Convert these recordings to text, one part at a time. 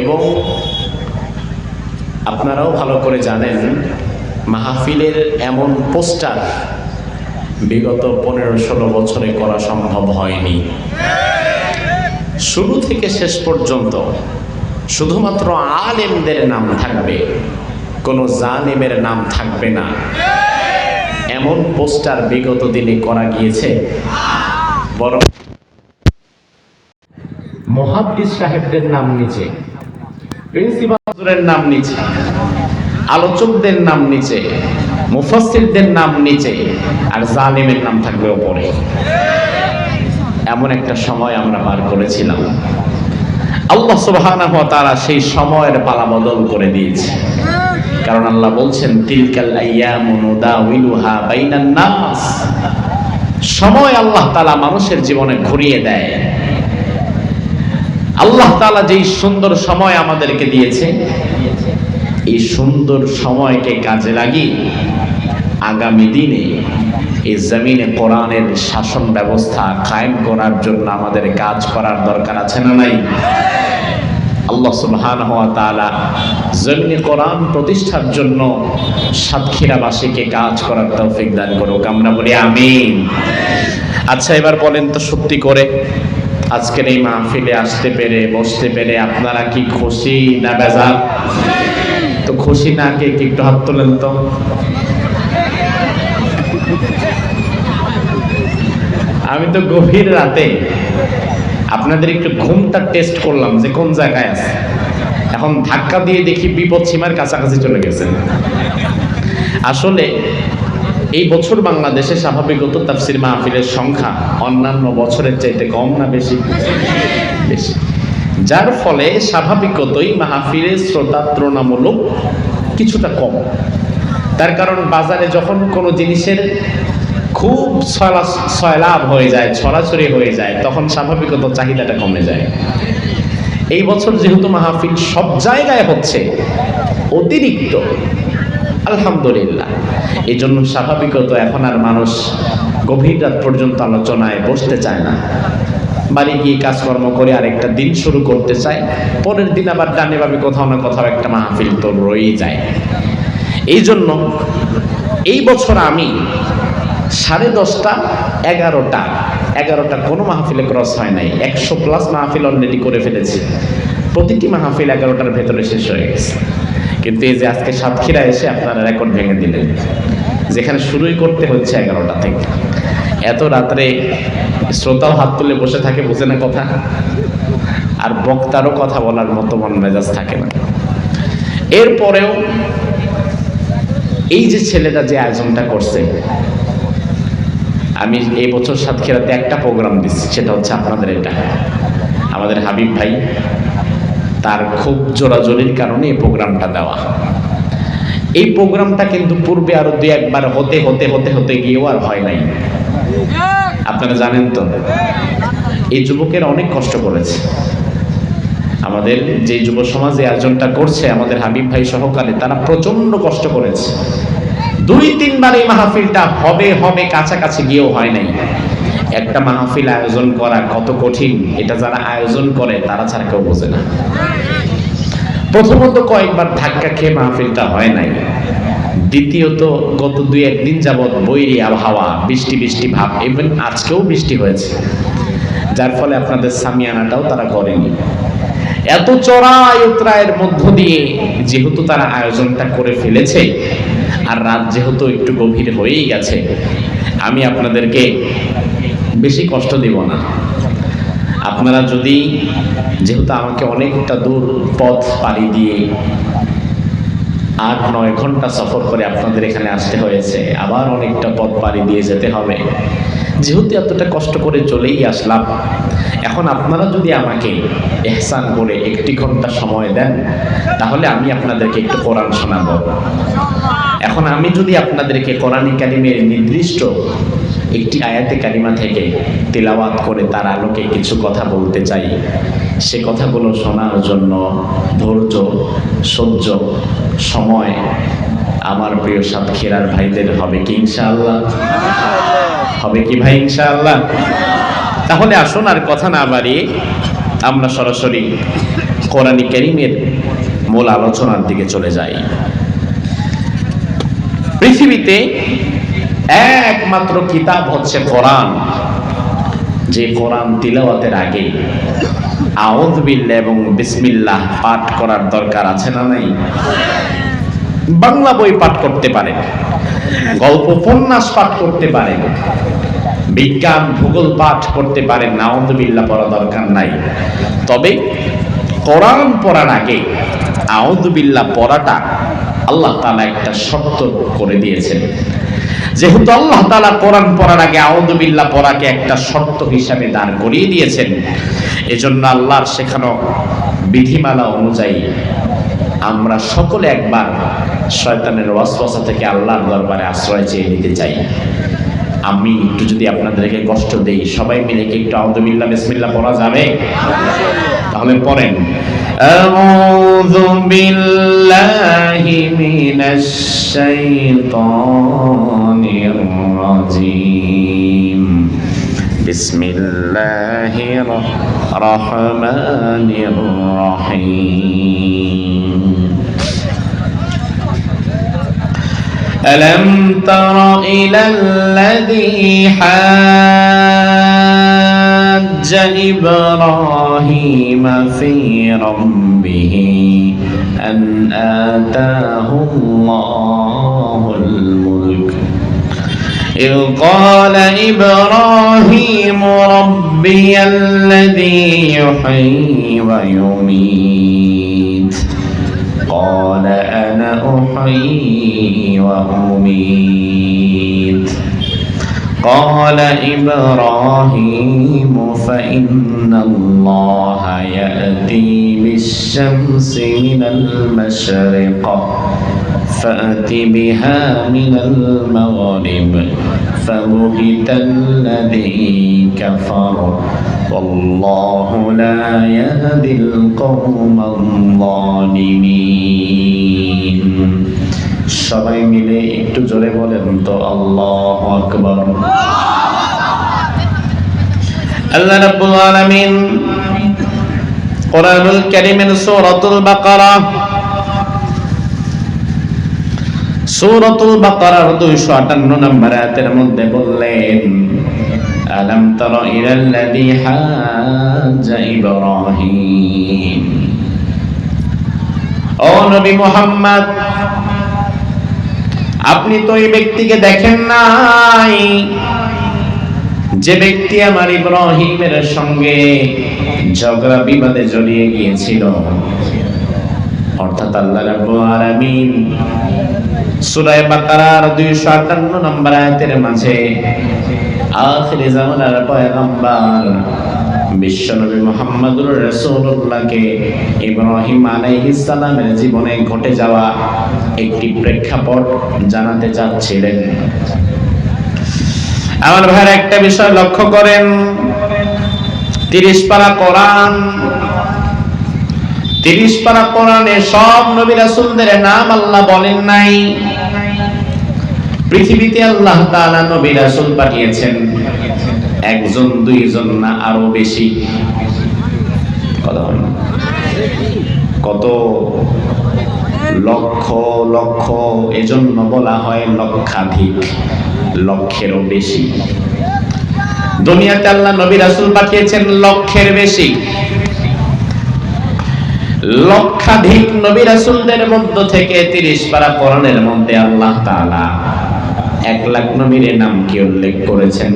এবং আপনারাও ভালো করে জানেন, মাহফিলের এমন পোস্টার বিগত পনেরো ষোলো বছরে করা সম্ভব হয়নি। শুরু থেকে শেষ পর্যন্ত শুধুমাত্র আলেমদের নাম থাকবে, কোনো জালেমের নাম থাকবে না। এমন পোস্টার বিগত দিনে করা গিয়েছে। বরং মহাব্বিস সাহেবদের নাম নিচে প্রিন্সিপালের নাম নিচে, আলোচকদের নাম নিচে, মুফাসসিরদের নাম নিচে, আর জালিমের নাম থাকবে ওপরে। এমন একটা সময় আমরা পার করেছিলাম। আল্লাহ সুবহানাহু ওয়া তাআলা সেই সময়ের পালা বদল করে দিয়েছে। কারণ আল্লাহ বলছেন, তিলকাল আইয়ামু নুদাউিলুহা বাইনান নাস। সময় আল্লাহ তাআলা মানুষের জীবনে ঘুরিয়ে দেয়। আল্লাহ তাআলা যেই সুন্দর সময় আমাদেরকে দিয়েছে, এই সুন্দর সময়কে কাজে লাগিয়ে আগামী দিনে এই জমিনে কোরআনের শাসন ব্যবস্থা কায়েম করার জন্য আমাদের কাজ করার দরকার আছে না নাই? আল্লাহ সুবহানাহু ওয়া তাআলা জমিনে কোরআন প্রতিষ্ঠার জন্য সাতক্ষীরাবাসীকে কাজ করার তৌফিক দান করুক, আমরা বলি আমিন। আচ্ছা এবার বলেন তো সত্যি করে। আজকের এই মাহফিলে আসতে পেরে, বসতে পেরে আপনারা কি খুশি না বেজার? তো খুশি না কে? কি একটু হাত তোলেন তো। আমি তো গভীর রাতে আপনাদের একটু ঘুমটা টেস্ট করলাম যে কোন জায়গায় আছে। এখন ধাক্কা দিয়ে দেখি বিপদ সীমার কাছাকাছি চলে গেছে। আসলে এই বছর বাংলাদেশে স্বাভাবিকত তাফসির মাহফিলের সংখ্যা অন্যান্য বছরের চাইতে কম না বেশি? বেশি। যার ফলে স্বাভাবিকতই মাহফিলের শ্রোতা তুলনামূলক কিছুটা কম। তার কারণ বাজারে যখন কোনো জিনিসের খুব ছয়লাভ হয়ে যায়, ছড়াছড়ি হয়ে যায়, তখন স্বাভাবিকত চাহিদাটা কমে যায়। এই বছর যেহেতু মাহফিল সব জায়গায় হচ্ছে, অতিরিক্ত আলহামদুলিল্লাহ। এই জন্য স্বাভাবিকত এখন আর মানুষ গভীর রাত পর্যন্ত আলোচনায় বসতে চায় না। বাড়ি গিয়ে কাজকর্ম করে আরেকটা দিন শুরু করতে চায়, পরের দিন আবার ডানে ভাবে কোথাও না কোথাও একটা মাহফিল তো রয়েই যায়। এই জন্য এই বছর আমি সাড়ে দশটা, এগারোটা এগারোটা কোনো মাহফিলে ক্রস হয় নাই। একশো প্লাস মাহফিল অলরেডি করে ফেলেছি। প্রতিটি মাহফিল এগারোটার ভেতরে শেষ হয়ে গেছে। কিন্তু এই যে আজকে সাতক্ষীরা এসে আপনারা রেকর্ড ভেঙে দিলেন, যেখানে শুরুই করতে হচ্ছে এগারোটা থেকে। এত রাত্রে শ্রোতাও হাত তুলে বসে থাকে, বুঝে না কথা। আর বক্তারও কথা বলার মতো মন মেজাজ থাকে না। এরপরেও এই যে ছেলেটা যে আয়োজনটা করছে, আমি এই বছর সাতক্ষীরাতে একটা প্রোগ্রাম দিচ্ছি, সেটা হচ্ছে আপনাদের এটা। আমাদের হাবিব ভাই তার খুব জোরাজোরির কারণে এই প্রোগ্রামটা দেওয়া। এই প্রোগ্রামটা কিন্তু পূর্বে আরও দুই একবার হতে হতে হতে হতে গিয়েও আর হয় নাই। আপনারা জানেন তো, এই যুবকের অনেক কষ্ট করেছে। আমাদের যে যুব সমাজ এই আয়োজনটা করছে, আমাদের হাবিব ভাই সহকারে তারা প্রচণ্ড কষ্ট করেছে। দুই, তিনবার এই মাহফিলটা হবে হবে, কাছাকাছি গিয়েও হয় নাই। একটা মাহফিল আয়োজন করা কত কঠিন, এটা যারা আয়োজন করে তারা ছাড়া কেউ বোঝে না। প্রথমত কয়েকবার ধাক্কা খেয়ে মাহফিলটা হয় নাই। দ্বিতীয়ত, গত দুই একদিন যাবৎ বৈরী আবহাওয়া, বৃষ্টি বৃষ্টি ভাব ইভেন আজকেও বৃষ্টি হয়েছে। যার ফলে আপনাদের সামিয়ানাটাও তারা করেনি। এত চড়াই উতরায়ের মধ্য দিয়ে যেহেতু তারা আয়োজনটা করে ফেলেছে, আর রাত যেহেতু একটু গভীর হয়েই গেছে, আমি আপনাদেরকে বেশি কষ্ট দেব না। আপনারা যদি যেহেতু আমাকে অনেকটা দূর পথ পাড়ি দিয়ে আট, নয় ঘণ্টা সফর করে আপনাদের এখানে আসতে হয়েছে, আবার অনেকটা পথ পাড়ি দিয়ে যেতে হবে। যেহেতু এতটা কষ্ট করে চলেই আসলাম, এখন আপনারা যদি আমাকে এহসান করে একটি ঘণ্টা সময় দেন, তাহলে আমি আপনাদেরকে একটু কোরআন শোনাবো। এখন আমি যদি আপনাদেরকে কোরআনী কালিমের নির্দিষ্ট একটি আয়াতে কালিমা থেকে তেলাওয়াত করে তার আলোকে কিছু কথা বলতে চাই। সে কথাগুলো শোনার জন্য ধৈর্য, সহ্য, সময় আমার প্রিয় সাতক্ষীরার ভাইদের হবে কি ইনশাআল্লাহ? হবে কি ভাই ইনশাআল্লাহ? তাহলে আসুন আর কথা না বাড়িয়ে আমরা সরাসরি কোরআনী করিমের মূল আলোচনার দিকে চলে যাই। পৃথিবীতে একমাত্র কিতাব হচ্ছে কোরআন। যে কোরআন তিলাওয়াতের আগে আউজবিল্লাহ এবং বিসমিল্লাহ পাঠ করার দরকার আছে না নাই? বাংলা বই পাঠ করতে পারে, গল্প উপন্যাস পাঠ করতে পারে, বিজ্ঞান, ভূগোল পাঠ করতে পারে নাউদুবিল্লাহ পড়া দরকার নাই। তবে কোরআন পড়ার আগে আউদুবিল্লাহ পড়াটা আল্লাহ তাআলা একটা শর্ত করে দিয়েছেন। যেহেতু আল্লাহ তাআলা কোরআন পড়ার আগে আউদুবিল্লাহ পড়াকে একটা শর্ত হিসাবে দাঁড় করিয়ে দিয়েছেন, এজন্য আল্লাহর শেখানো বিধিমালা অনুযায়ী আমরা সকলে একবার শয়তানের ওয়াসওয়াসা থেকে আল্লাহর দরবারে আশ্রয় চেয়ে নিতে চাই। আমি একটু যদি আপনাদেরকে কষ্ট দেই, সবাই মিলে কি একটু আউযুবিল্লাহ বিসমিল্লাহ পড়া যাবে? তাহলে পড়েন। أعوذ بالله من الشيطان الرجيم. بسم الله الرحمن الرحيم. ألم تر إلى الذي حاج إبراهيم في ربه أن آتاه الله الملك. إذ قال إبراهيم ربي الذي يحيي ويميت. قال أنا أحيي وأميت. قال إبراهيم فإن الله يأتي بالشمس من المشرق فأت بها من المغرب فبهت الذي كفر. والله لا يهدي القوم الظالمين. সবাই মিলে একটু জোরে বলেন তো আল্লাহ আকবর। আল্লাহ রাব্বুল আলামিন কোরআনুল কারীমের সূরাতুল বাকারা, সূরাতুল বাকারার 258 নম্বর আয়াতের মধ্যে বললেন, আলাম তারা ইলাল্লাযী হাজ্জা ইব্রাহিম? ও নবী মুহাম্মদ আপনি তো এই ব্যক্তিকে দেখেন নাই। যে ব্যক্তি আমার ইব্রাহিমের সঙ্গে ঝগড়া, বিবাদে জড়িয়ে গিয়েছিল। অর্থাৎ আল্লাহ রাব্বুল আলামিন সূরা বাকারার 258 নম্বর আয়াতের মাঝে, আখির জামানার পয়গম্বর বিশ্বনবী মুহাম্মদুর রাসূলুল্লাহকে ইব্রাহিম আলাইহিস সালামের জীবনে ঘটে যাওয়া একটি প্রেক্ষাপট জানাতে চাচ্ছিলেন। আমার ভাইয়ের একটা বিষয় লক্ষ্য করেন। তিরিশ পারা কোরআন তিরিশ পারা কোরআনে সব নবী রাসূলদের নাম আল্লাহ বলেন নাই। পৃথিবীতে আল্লাহ তাআলা নবী রাসূল পাঠিয়েছেন। একজন, দুইজন না আরও বেশি? কত লক্ষ লক্ষ, এজন্য বলা হয় লক্ষাধিক, লক্ষেরও বেশি। দুনিয়াতে আল্লাহ নবী রাসূল পাঠিয়েছেন লক্ষের বেশি। লক্ষাধিক নবী রাসূলদের মধ্য থেকে তিরিশ পারা কোরআনের মধ্যে আল্লাহ তাআলা এক লাখ নবীর নাম কি উল্লেখ করেছেন?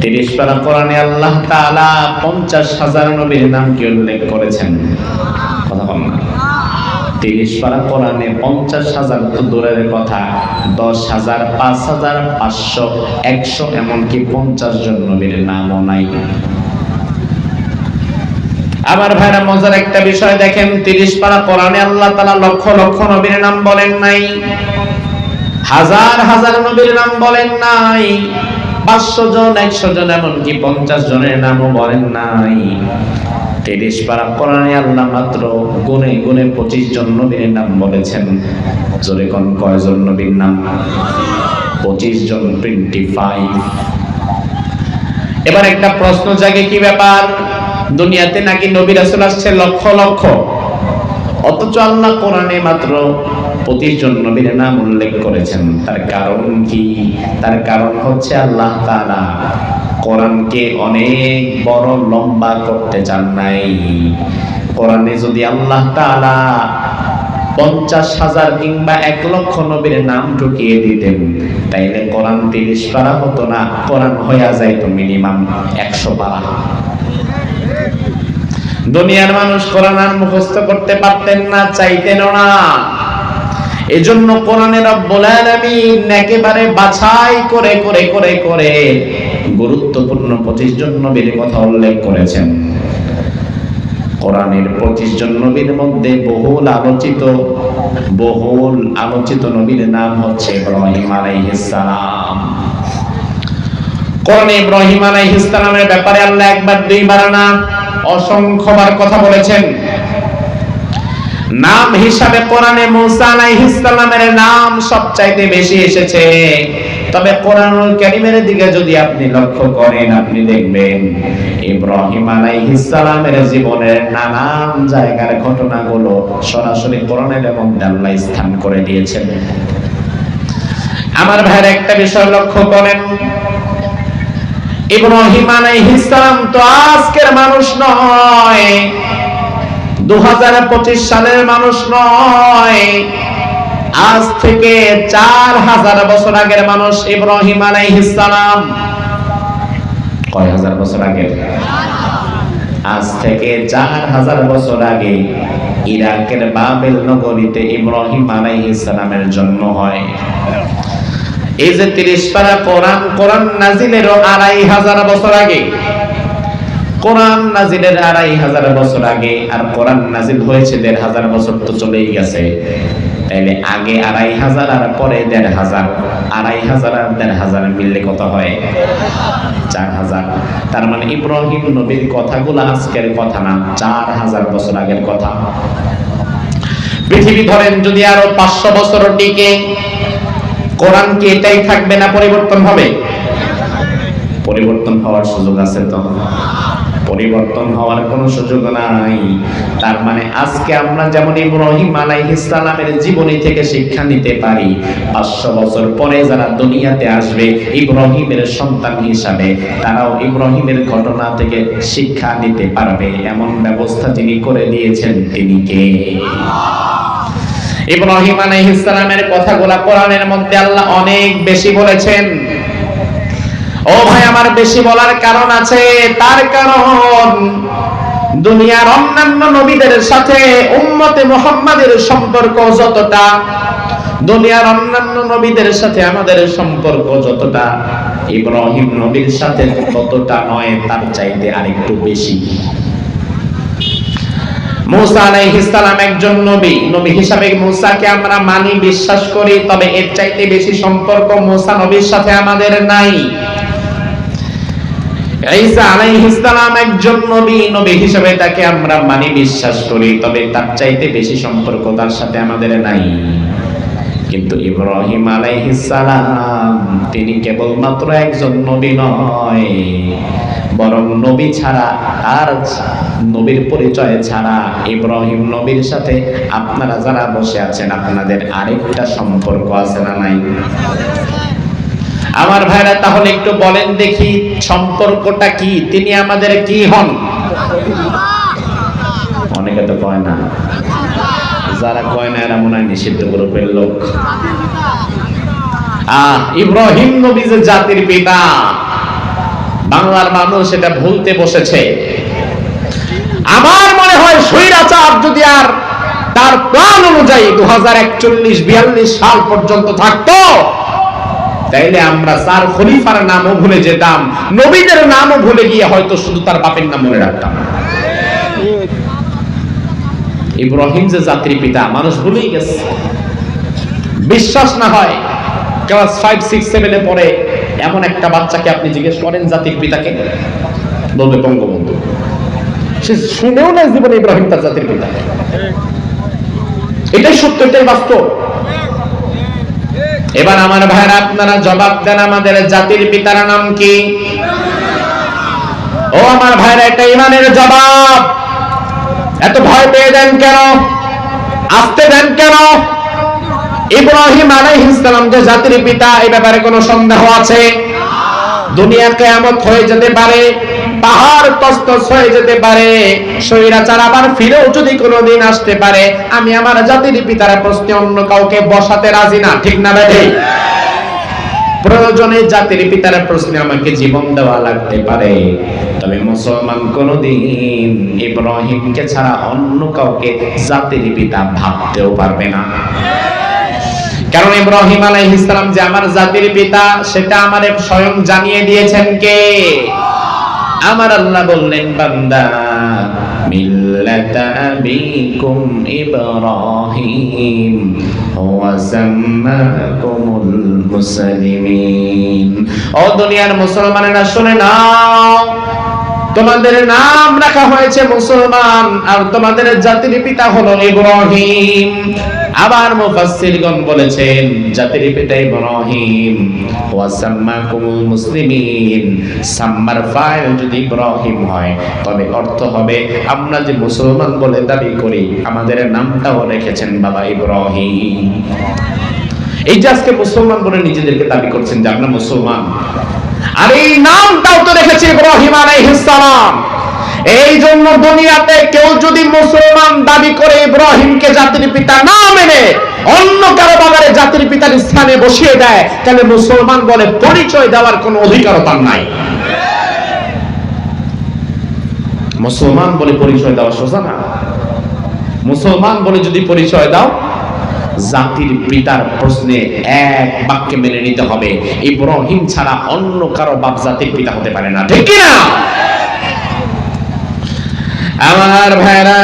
তিরিশ পারা কোরআনে আল্লাহ তাআলা পঞ্চাশ হাজার নবীর নাম কি উল্লেখ করেছেন? কথা বল না। তিরিশ পারা কোরআনে পঞ্চাশ হাজার তো দূরের কথা দশ হাজার পাঁচ হাজার পাঁচশো, একশো, এমনকি পঞ্চাশ জন নবীর নামও নাই। আমার ভাইরা, মজার একটা বিষয় দেখেন তিরিশ পারা কোরআনে আল্লাহ তালা লক্ষ লক্ষ নবীর নাম বলেন নাই। হাজার হাজার নবীর নাম বলেন নাই। পাঁচশো জন, একশো জন, এমনকি পঞ্চাশ জনের নামও বলেন নাই। তিরিশ পারা কোরআনে আল্লাহ মাত্র গুনে গুনে পঁচিশ জন নবীর নাম বলেছেন। জোরে কোন কয়জন নবীর নাম? পঁচিশ জন টোয়েন্টি ফাইভ এবার একটা প্রশ্ন জাগে, কি ব্যাপার? দুনিয়াতে নাকি নবী রাসূল আসছে লক্ষ লক্ষ? অথচ আল্লাহ কোরআনে মাত্র পঁচিশ জন নবীর নাম উল্লেখ করেছেন। তার কারণ কি? তার কারণ হচ্ছে আল্লাহ তাআলা কোরআনকে অনেক বড় লম্বা করতে চান নাই। কোরআনে যদি আল্লাহ তাআলা পঞ্চাশ হাজার কিংবা এক লক্ষ নবীর নাম ঢুকিয়ে দিতেন, তাইলে কোরআন তিরিশ পারা হতো না। কোরআন হইয়া যাইতো মিনিমাম একশো পারা। দুনিয়ার মানুষ কোরআন আর মুখস্থ করতে পারতেন না চাইতেন না। এজন্য কোরআনের রব্বুল আলামিন একেবারে বাছাই করে করে করে করে গুরুত্বপূর্ণ 25 জন নবীর কথা উল্লেখ করেছেন। কোরআনের 25 জন নবীর মধ্যে বহুল আলোচিত বহুল আলোচিত নবীর নাম হচ্ছে ইব্রাহিম আলাইহিস সালাম। কোরআনে ইব্রাহিম আলাইহিস সালামের ব্যাপারে আল্লাহ একবার দুইবার না, অসংখ্যবার কথা বলেছেন। নাম হিসাবে কোরআনে মুসা আলাইহিস সালামের নাম সবচাইতে বেশি এসেছে। তবে কোরআনুল কারীমের দিকে যদি আপনি লক্ষ্য করেন, আপনি দেখবেন ইব্রাহিম আলাইহিস সালামের জীবনের নানান জায়গার ঘটনাগুলো সরাসরি কোরআনের মধ্যে আল্লাহ স্থান করে দিয়েছেন। আমার ভাইয়ের একটা বিষয় লক্ষ্য করেন। ইব্রাহিম আলাইহিস সালাম তো আজকের মানুষ নয়। দু সালের মানুষ নয়। আজ থেকে চার হাজার বছর আগের মানুষ ইব্রাহিম কয় হাজার বছর আগে? আজ থেকে চার হাজার বছর আগে ইরাকের বাবেল নগরীতে ইব্রাহিম জন্ম হয়। এই যে তিরিশ পারা কোরআন কোরআন নাজিলেরও আড়াই হাজার বছর আগে কোরআন নাজিলের আড়াই হাজার বছর আগে, আর কোরআন নাজিল হয়েছে দেড় হাজার বছর তো চলেই গেছে। তাইলে আগে আড়াই হাজার, আর পরে দেড় হাজার। আড়াই হাজার আর দেড় হাজার মিললে কত হয়? চার হাজার। তার মানে ইব্রাহিম নবীর কথাগুলো আজকের কথা না, চার হাজার বছর আগের কথা। পৃথিবী ধরেন যদি আরও পাঁচশো বছর টিকে কোরআন কি এটাই থাকবে না পরিবর্তন হবে? পরিবর্তন হওয়ার সুযোগ আছে তো? পরিবর্তন হওয়ার কোনো সুযোগ নাই। তার মানে আজকে আমরা যেমন ইব্রাহিম আলাইহিস সালামের জীবনী থেকে শিক্ষা নিতে পারি, পাঁচশো বছর পরে যারা দুনিয়াতে আসবে, ইব্রাহিমের সন্তান হিসাবে তারাও ইব্রাহিমের ঘটনা থেকে শিক্ষা নিতে পারবে। এমন ব্যবস্থা যিনি করে দিয়েছেন, তিনি কে? ইব্রাহিম আলাইহিস সালামের কথাগুলা কোরআনের মধ্যে আল্লাহ অনেক বেশি বলেছেন। ও ভাই, আমার বেশি বলার কারণ আছে। তার কারণ, দুনিয়ার অন্যান্য নবীদের সাথে উম্মতে মুহাম্মাদের সম্পর্ক যতটা, দুনিয়ার অন্যান্য নবীদের সাথে আমাদের সম্পর্ক যতটা, ইব্রাহিম নবীর সাথে ততটা নয়, তার চাইতে আরেকটু বেশি। মুসা একজন নবী। নবী হিসাবে মুসাকে আমরা মানি, বিশ্বাস করি, তবে এর চাইতে বেশি সম্পর্ক মুসা নবীর সাথে আমাদের নাই। ঈসা একজন নবী। নবী হিসেবে তাকে আমরা মানি, বিশ্বাস করি, তবে তার চাইতে বেশি সম্পর্ক তার সাথে আমাদের নাই। কিন্তু ইব্রাহিম সালাম, তিনি কেবলমাত্র একজন নবী নয়, বরং নবী ছাড়া আর নবীর পরিচয় ছাড়া ইব্রাহিম নবীর সাথে আপনারা যারা বসে আছেন, আপনাদের আরেকটা সম্পর্ক আছে না নাই? আমার ভাইরা, তাহলে একটু বলেন দেখি সম্পর্কটা কি? তিনি আমাদের কি হন? অনেকে তো কয় না। যারা কয় না, এরা মনে হয় নিষিদ্ধ গ্রুপের লোক। আহ, ইব্রাহিম নবী যে জাতির পিতা, বাংলার মানুষ এটা ভুলতে বসেছে। আমার মনে হয় স্বৈরাচার যদি আর তার প্ল্যান অনুযায়ী দু হাজার একচল্লিশ, বিয়াল্লিশ সাল পর্যন্ত থাকতো, তাইলে আমরা চার খলিফার নামও ভুলে যেতাম, নবীদের নামও ভুলে গিয়ে হয়তো শুধু তার বাপের নাম মনে রাখতাম। ইব্রাহিম যে জাতির পিতা, মানুষ ভুলেই গেছে। বিশ্বাস না হয়, ক্লাস ফাইভ, সিক্স, সেভেনে পড়ে এমন একটা বাচ্চাকে আপনি জিজ্ঞেস করেন জাতির পিতাকে, বলবে বঙ্গবন্ধু। সে শুনেও না জীবনে ইব্রাহিম তার জাতির পিতা। এটাই সত্য, এটাই বাস্তব। এবার আমার ভাইরা আপনারা জবাব দেন আমাদের জাতির পিতার নাম কি? ও আমার ভাইরা এটা ইমানের জবাব। এত ভয় পেয়ে দেন কেন? আসতে দেন কেন? ইব্রাহিম আলাইহিস সালাম যে জাতির পিতা এই ব্যাপারে কোনো সন্দেহ আছে? দুনিয়া কেয়ামত হয়ে যেতে পারে, পাহাড় তস্তস হয়ে যেতে পারে, স্বৈরাচার আবার ফিরেও যদি কোনোদিন আসতে পারে, আমি আমার জাতির পিতার প্রশ্নে অন্য কাউকে বসাতে রাজি না, ঠিক না বেঠে? প্রয়োজনে জাতির পিতার প্রশ্নে আমাকে জীবন দেওয়া লাগতে পারে। তবে মুসলমান কোনদিন ইব্রাহিমকে ছাড়া অন্য কাউকে জাতির পিতা ভাবতেও পারবে না। কারণ ইব্রাহিম আলাইহিস সালাম যে আমার জাতির পিতা, সেটা আমারে স্বয়ং জানিয়ে দিয়েছেন কে? আমার আল্লাহ বললেন, বান্দা, মিল্লাতা মুসলিমিন। ও দুনিয়ার মুসলমানেরা শুনে নাও তোমাদের নাম রাখা হয়েছে মুসলমান, আর তোমাদের জাতির পিতা হলো ইব্রাহিম। আবার মুফাসসিরগণ বলেছেন, জাতির পিতা ইব্রাহিম। ওয়া সাম্মাকুমুল মুসলিমিন। সাম্মার ফাইল যদি ইব্রাহিম হয়, তবে অর্থ হবে, আমরা যে মুসলমান বলে দাবি করি, আমাদের নামটাও রেখেছেন বাবা ইব্রাহিম। এই যে আজকে মুসলমান বলে নিজেদেরকে দাবি করছেন যে আমরা মুসলমান আর এই নামটাও তো রেখেছে ইব্রাহিম আলাইহিস সালাম। এই জন্য দুনিয়াতে কেউ যদি মুসলমান দাবি করে ইব্রাহিমকে জাতির পিতা না মেনে, অন্য কারও বাবারে জাতির পিতার স্থানে বসিয়ে দেয়, তাহলে মুসলমান বলে পরিচয় দেওয়ার কোনো অধিকার তার নাই। মুসলমান বলে পরিচয় দেওয়া সোজা না। মুসলমান বলে যদি পরিচয় দাও জাতির পিতার প্রশ্নে এক বাক্যে মেনে নিতে হবে। ইব্রাহিম ছাড়া অন্য কারও বাপ জাতির পিতা হতে পারে না। ঠিক না আমার ভাইরা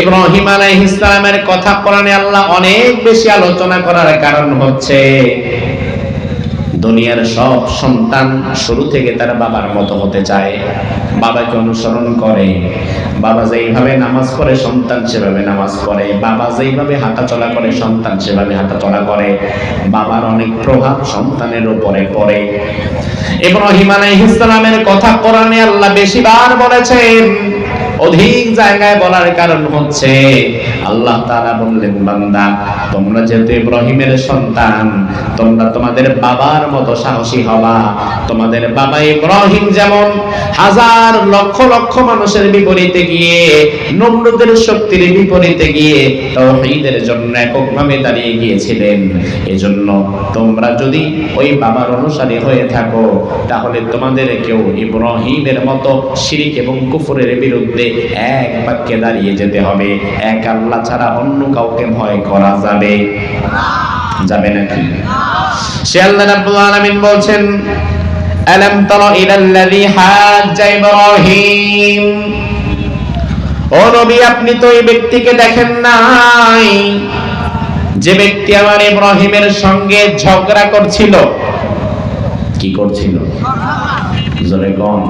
ইব্রাহিম আলাইহিস সালামের কথা কোরআনে আল্লাহ অনেক বেশি আলোচনা করার কারণ হচ্ছে, দুনিয়ার সব সন্তান শুরু থেকে তার বাবার মতো হতে চায়। বাবাকে অনুসরণ করে বাবা যেইভাবে নামাজ পড়ে, সন্তান সেভাবে নামাজ পড়ে। বাবা যেইভাবে হাঁটা চলা করে, সন্তান সেভাবে হাঁটা চলা করে। বাবার অনেক প্রভাব সন্তানের উপরে পড়ে। এবং আলাইহিস সালামের কথা কোরআনে আল্লাহ বেশিবার বলেছেন অধিক জায়গায় বলার কারণ হচ্ছে, আল্লাহ তাআলা বললেন, বান্দা, তোমরা যেহেতু ইব্রাহিমের সন্তান, তোমরা তোমাদের বাবার মতো সাহসী হবা। তোমাদের বাবা ইব্রাহিম যেমন হাজার লক্ষ লক্ষ মানুষের বিপরীতে গিয়ে, নমরুদের শক্তির বিপরীতে গিয়ে তাওহীদের জন্য এককভাবে দাঁড়িয়ে গিয়েছিলেন। এজন্য তোমরা যদি ওই বাবার অনুসারী হয়ে থাকো, তাহলে তোমাদের কেউ ইব্রাহিমের মতো শিরিক এবং কুফরের বিরুদ্ধে এক বাক্যে দাঁড়িয়ে যেতে হবে। এক আল্লাহ ছাড়া অন্য কাউকে ভয় করা যাবে যাবে নাকি সে আল্লাহ রাব্বুল আলামিন বলছেন, আলাম তারা ইলাল্লাযী হাজ্জা ইব্রাহিম? ও নবী, আপনি তো এই ব্যক্তিকে দেখেন নাই। যে ব্যক্তি আমার ইব্রাহিমের সঙ্গে ঝগড়া করছিল। কি করছিল? জোরে কম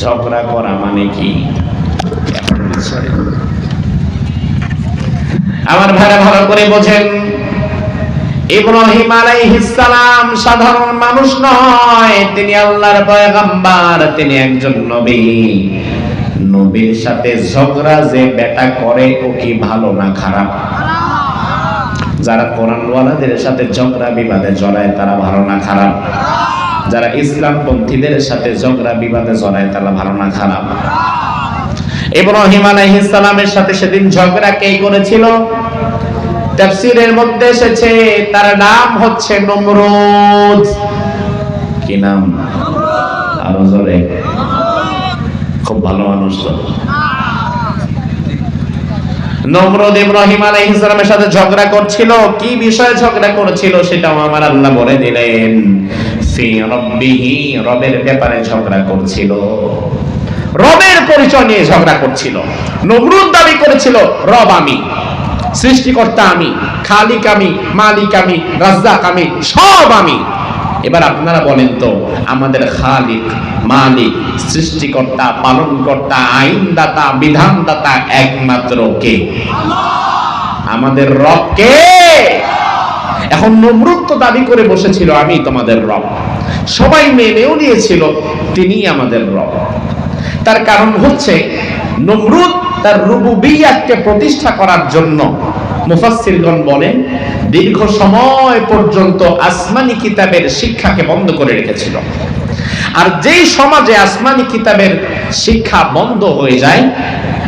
ঝগড়া করা মানে কি? আমার ভাইরা ভালো করে বোঝেন। ইব্রাহিম সাধারণ মানুষ নয়, তিনি আল্লাহর পয়গম্বর, তিনি একজন নবী। নবীর সাথে ঝগড়া যে বেটা করে ও কি ভালো না খারাপ? যারা কোরআনওয়ালাদের সাথে ঝগড়া বিবাদে জড়ায়, তারা ভালো না খারাপ। যারা ইসলাম পন্থীদের সাথে ঝগড়া বিবাদে জড়ায়, তারা ভালো না খারাপ। ইব্রাহিম আলাইহিস সালামের সাথে সেদিন ঝগড়া কে করেছিল? তাফসীরের মধ্যে এসেছে, তার নাম হচ্ছে নমরুদ। কি নাম? আরও জোরে। খুব ভালো মানুষ তো। নমরুদ ইব্রাহিম আলাইহিস সালামের সাথে ঝগড়া করছিল। কি বিষয়ে ঝগড়া করেছিল সেটাও আমার আল্লাহ বলে দিলেন। ফি রব্বিহি, রবের ব্যাপারে ঝগড়া করছিল। রবের পরিচয় নিয়ে ঝগড়া করছিল। নমরুদ দাবি করেছিল, রব আমি, সৃষ্টিকর্তা আমি, খালিক আমি, মালিক আমি, রাজ্জাক আমি, সব আমি। এবার আপনারা বলেন তো, আমাদের খালিক মালিক, সৃষ্টিকর্তা, পালনকর্তা, আইনদাতা, বিধানদাতা একমাত্র কে? আমাদের রব কে? এখন নমরুদ তো দাবি করে বসেছিল, আমি তোমাদের রব। সবাই মেনেও নিয়েছিল তিনি আমাদের রব। তার কারণ হচ্ছে, নমরুদ তার রুবুবিয়াতকে প্রতিষ্ঠা করার জন্য মুফাসসিরগণ বলেন, দীর্ঘ সময় পর্যন্ত আসমানি কিতাবের শিক্ষাকে বন্ধ করে রেখেছিল। আর যেই সমাজে আসমানি কিতাবের শিক্ষা বন্ধ হয়ে যায়,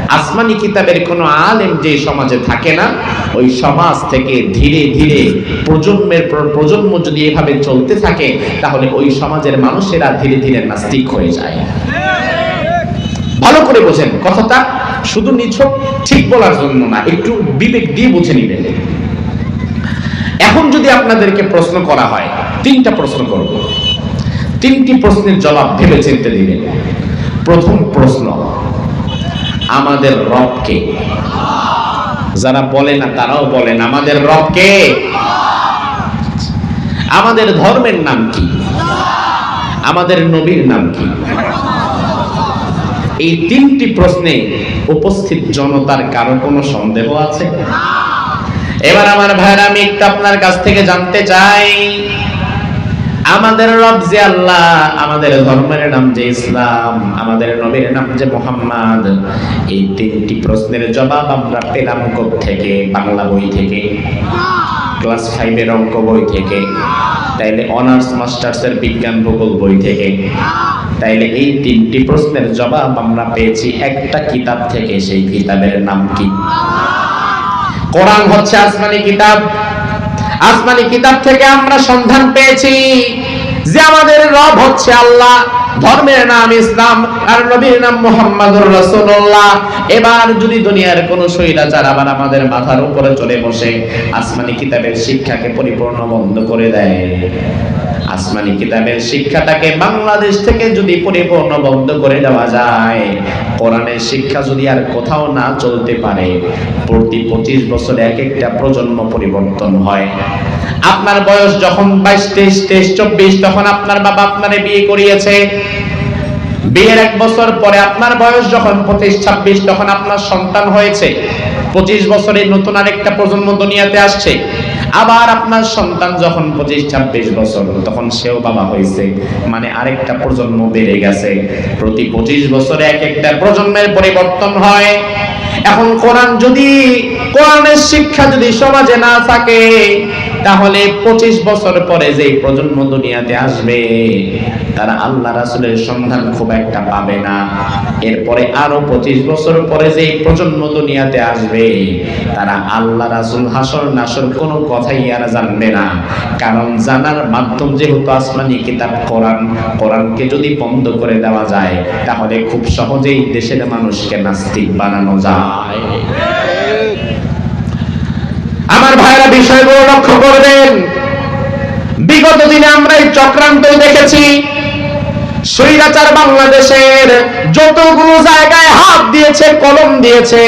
আসমানি কিতাবের কোনো আলেম যে সমাজে থাকে না, ওই সমাজ থেকে ধীরে ধীরে প্রজন্মের পর, প্রজন্ম যদি এভাবে চলতে থাকে, তাহলে ওই সমাজের মানুষেরা ধীরে ধীরে নাস্তিক হয়ে যায়। ভালো করে বোঝেন কথাটা। শুধু নিছক, ঠিক বলার জন্য না, একটু বিবেক দিয়ে বুঝে নিবেন। এখন যদি আপনাদেরকে প্রশ্ন করা হয়, তিনটা প্রশ্ন করব। তিনটি প্রশ্নের জবাব ভেবে চিনতে দিবেন। প্রথম প্রশ্ন, আমাদের রবকে যারা বলে না, তারাও বলেন আমাদের রবকে আমাদের ধর্মের নাম কি? আমাদের নবীর নাম কি? এই তিনটি প্রশ্নে উপস্থিত জনতার কারও কোনো সন্দেহ আছে? এবার আমার ভাইরা আমি একটু আপনার কাছ থেকে জানতে চাই। আমাদের রব যে আল্লাহ, আমাদের ধর্মের নাম যে ইসলাম, আমাদের নবীর নাম যে মোহাম্মদ, এই তিনটি প্রশ্নের জবাব আমরা পেলাম থেকে? বাংলা বই থেকে, ক্লাস ফাইভের অঙ্ক বই থেকে, তাইলে অনার্স, মাস্টার্সের বিজ্ঞান ভূগোল বই থেকে। তাইলে এই তিনটি প্রশ্নের জবাব আমরা পেয়েছি একটা কিতাব থেকে, সেই কিতাবের নাম কি? কোরআন হচ্ছে আসমানি কিতাব। আসমানি কিতাব থেকে আমরা সন্ধান পেয়েছি যে আমাদের রব হচ্ছে আল্লাহ। ধর্মের নাম ইসলাম আর নবীর নাম মোহাম্মদুর রাসূলুল্লাহ। এবার যদি দুনিয়ার কোন স্বৈরাচার আবার আমাদের মাথার উপরে চলে বসে, আসমানি কিতাবের শিক্ষাকে পরিপূর্ণ বন্ধ করে দেয়। আসমানি কিতাবের শিক্ষাটাকে বাংলাদেশ থেকে যদি পরিপূর্ণ বন্ধ করে দেওয়া যায়, কোরআনের শিক্ষা যদি আর কোথাও না চলতে পারে, প্রতি পঁচিশ বছরে এক একটা প্রজন্ম পরিবর্তন হয়। আপনার বয়স যখন বাইশ, তেইশ তেইশ, চব্বিশ, তখন আপনার বাবা আপনারে বিয়ে করিয়েছে। বিয়ের এক বছর পরে আপনার বয়স যখন পঁচিশ, ছাব্বিশ, তখন আপনার সন্তান হয়েছে। পঁচিশ বছরে নতুন আরেকটা প্রজন্ম দুনিয়াতে আসছে। আবার আপনার সন্তান যখন পঁচিশ, ছাব্বিশ বছর, তখন সেও বাবা হয়েছে। মানে আরেকটা প্রজন্ম বেড়ে গেছে। প্রতি পঁচিশ বছরে এক একটা প্রজন্মের পরিবর্তন হয়। এখন কোরআন যদি, কোরআনের শিক্ষা যদি সমাজে না থাকে তাহলে পঁচিশ বছর পরে যে প্রজন্ম দুনিয়াতে আসবে, তারা আল্লাহ রাসুলের সন্ধান খুব একটা পাবে না। এরপরে আরও পঁচিশ বছর পরে যে প্রজন্ম দুনিয়াতে আসবে, তারা আল্লাহ রাসুল হাসর নাসর কোনো কথাই আর জানবে না। কারণ জানার মাধ্যম যেহেতু আসমানি কিতাব, কোরআন, কোরআনকে যদি বন্ধ করে দেওয়া যায়, তাহলে খুব সহজেই দেশের মানুষকে নাস্তিক বানানো যায়। আমার ভাইরা বিষয়গুলো লক্ষ্য করবেন। বিগত দিনে আমরা এই চক্রান্ত দেখেছি। স্বৈরাচার বাংলাদেশের যতগুলো জায়গায় হাত দিয়েছে, কলম দিয়েছে,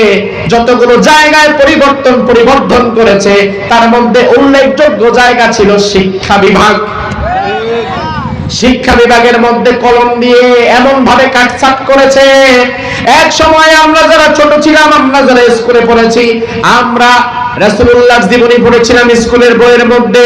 যতগুলো জায়গায় পরিবর্তন পরিবর্তন করেছে, তার মধ্যে উল্লেখযোগ্য জায়গা ছিল শিক্ষা বিভাগ। শিক্ষা বিভাগের মধ্যে কলম দিয়ে এমন ভাবে কাটছাট করেছে। এক সময় আমরা যারা ছোট ছিলাম, আমরা যারা স্কুলে পড়েছি, আমরা রাসূলুল্লাহর জীবনী পড়েছিলাম স্কুলের বইয়ের মধ্যে।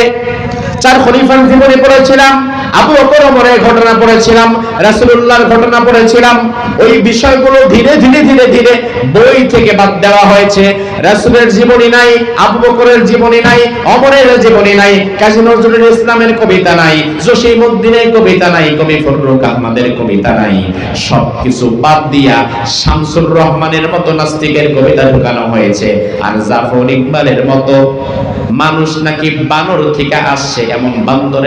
চার খলিফার জীবনী পড়েছিলাম, আবু ওমরের ঘটনা পড়েছিলাম, রাসূলুল্লাহর ঘটনা পড়েছিলাম। ওই বিষয়গুলো ধীরে ধীরে ধীরে ধীরে বই থেকে বাদ দেওয়া হয়েছে। রাসূলের জীবনী নাই, আবু বকরের জীবনী নাই, ওমরের জীবনী নাই, কাজী নজরুল ইসলামের কবিতা নাই, জসিমউদ্দিনের কবিতা নাই, কবি ফজলুল আহমদের কবিতা নাই। সবকিছু বাদ দিয়া শামসুর রহমানের মতো নাস্তিকের কবিতা ঢুকানো হয়েছে। আর জাফর ইকবালের মতো মানুষ নাকি বানর থেকে আসছে এমন বান্দরের